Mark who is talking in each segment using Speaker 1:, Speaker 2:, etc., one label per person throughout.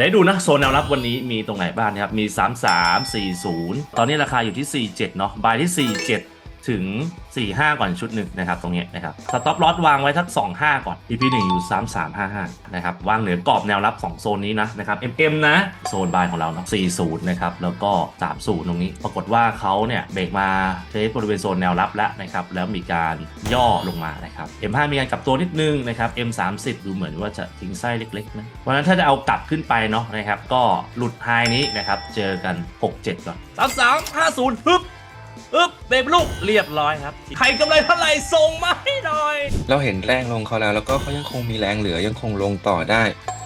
Speaker 1: ได้ดูนะโซนแนวรับวันนี้มีตรงไหนบ้างนะครับ มี 3340 ตอนนี้ราคาอยู่ที่ 47 เนาะบายที่ 47 ถึง 45 ก่อนชุดหนึ่งนะครับตรงนี้นะครับสต็อปลอสวางไว้ทัก 25 ก่อน EP 1อยู่ 3355นะครับวางเหนือกรอบแนวรับ 2 โซนนี้นะนะครับ MM นะ โซนบายของเราเนาะ40 นะครับแล้วก็ 30 ตรงนี้ ปรากฏว่าเขาเนี่ยเบรกมาเทสบริเวณโซนแนวรับแล้วนะครับแล้วมีการย่อลงมานะครับ M5 มีการกลับตัวนิดนึงนะครับ M30 ดูเหมือนว่าจะทิ้งไส้เล็กๆนะเพราะฉะนั้นถ้าจะเอากลับขึ้นไปเนาะนะครับก็หลุดไฮนี้นะครับเจอกัน 6-7 ก่อน3350ฮึบ อึ๊บเบรกลูกเรียบร้อยครับ ใครกำไรเท่าไหร่ส่งมาให้หน่อย
Speaker 2: เราเห็นแรงลงเขาแล้ว แล้วก็เขายังคงมีแรงเหลือยังคงลงต่อได้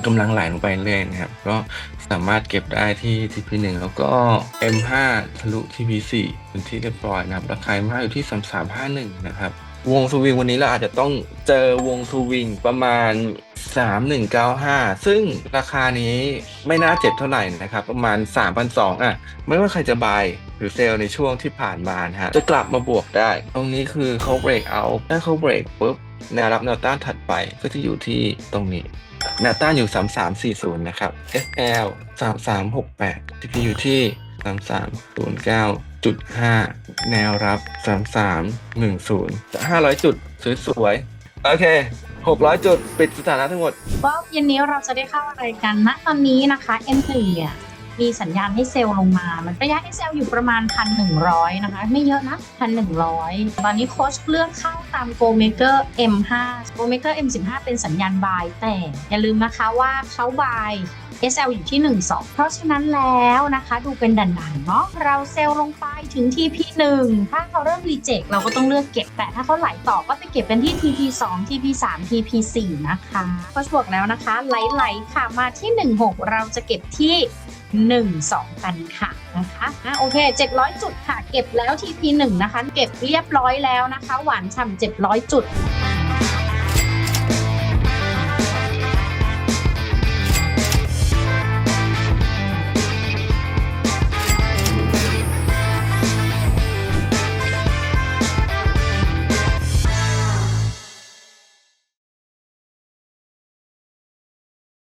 Speaker 2: กำลังไหลลงไปเรื่อยนะครับก็สามารถเก็บได้ที่ TP1 แล้วก็ M5 ทะลุ TP4 เป็นที่เรียบร้อยนะครับราคา M5 อยู่ที่3351นะครับวงสวิงวันนี้เราอาจจะต้องเจอวงสวิงประมาณ 3195ซึ่งราคานี้ไม่น่าเจ็บเท่าไหร่นะครับ ประมาณ3,200อะ ไม่ว่าใครจะบายหรือเซลล์ในช่วงที่ผ่านมานะฮะ จะกลับมาบวกได้ ตรงนี้คือเขาเบรกเอาถ้าเขาเบรกปุ๊บแนวรับแนวต้านถัดไปก็จะอยู่ที่ตรงนี้แนวต้านอยู่ 3340 นะครับ SL 3368 TP อยู่ที่ 3309.5 แนวรับ 3310 500 จุด สวยๆ โอเค 600 จุด ปิดสถานะทั้งหมด
Speaker 3: ว่าเย็นนี้เราจะได้เข้าอะไรกันนะตอนนี้นะคะ M1 เนี่ย มีสัญญาณให้เซลล์ลงมา มันระยะให้เซลล์อยู่ประมาณ 1,100 นะคะ ไม่เยอะนะ 1,100 ตอนนี้โค้ชเลือกเข้าตาม Go Maker M5 Go Maker M15 เป็นสัญญาณบายแต่อย่าลืมนะคะว่าเขาบาย SL อยู่ที่ 12 เพราะฉะนั้นแล้วนะคะดูเป็นดันๆเนาะเราเซลลงไปถึง TP1 ถ้าเขาเริ่มรีเจ็คเราก็ต้องเลือกเก็บ แต่ถ้าเขาไหลต่อก็ไปเก็บกันที่ TP2 TP3 TP4 นะคะก็บอกแล้วนะคะไหลๆค่ะมาที่ 16 เราจะเก็บที่ 1 2 กันค่ะนะคะอะโอเค 700 จุดค่ะ เก็บแล้ว TP1 นะคะ เก็บเรียบร้อยแล้วนะคะ หวานฉ่ำ700 จุด